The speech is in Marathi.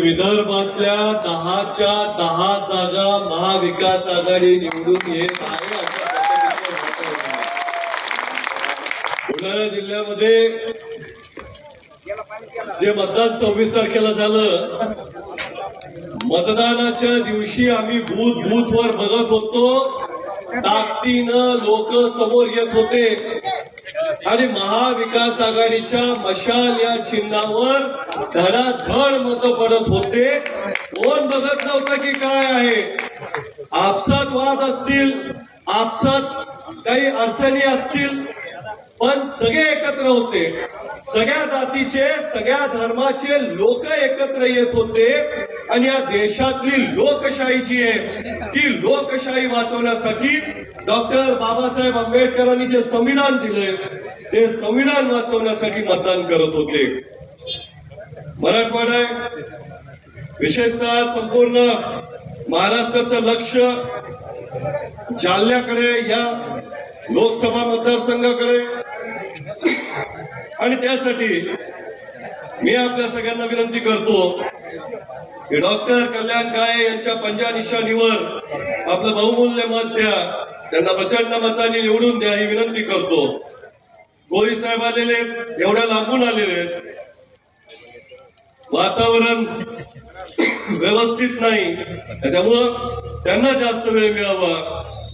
विदर्भातल्या दहाच्या दहा जागा महाविकास आघाडी निवडून येत आहे आहे. बुलढाणा जिल्ह्यामध्ये जे मतदान सव्वीस तारखेला झालं मतदानाच्या दिवशी आम्ही बूथ बूथ वर बघत होतो ताकदीनं लोक समोर येत होते आणि महाविकास आघाडीच्या मशाल या चिन्हावर धडाधड मत पडत होते. कोण बघत नव्हतं की काय आहे? आपसात वाद असतील आपसात काही अडचणी असतील पण सगळे एकत्र होते. सगळ्या जातीचे सगळ्या धर्माचे लोक एकत्र येत होते. आणि या देशातली लोकशाही जी आहे ती लोकशाही वाचवण्यासाठी डॉक्टर बाबासाहेब आंबेडकरांनी जे संविधान दिलंय ते संविधान वाचवण्यासाठी मतदान करत होते. मराठवाडा विशेषतः संपूर्ण महाराष्ट्राचं लक्ष जालन्याकडे या लोकसभा मतदारसंघाकडे. आणि त्यासाठी मी आपल्या सगळ्यांना विनंती करतो की डॉक्टर कल्याण काळे यांच्या पंजा निशाणीवर आपलं बहुमूल्य मत द्या. त्यांना प्रचंड मताने निवडून द्या ही विनंती करतो. मोदी साहेब आलेले आहेत एवढ्या लांबून आलेले आहेत. वातावरण व्यवस्थित नाही. त्याच्यामुळं त्यांना जास्त वेळ मिळावा.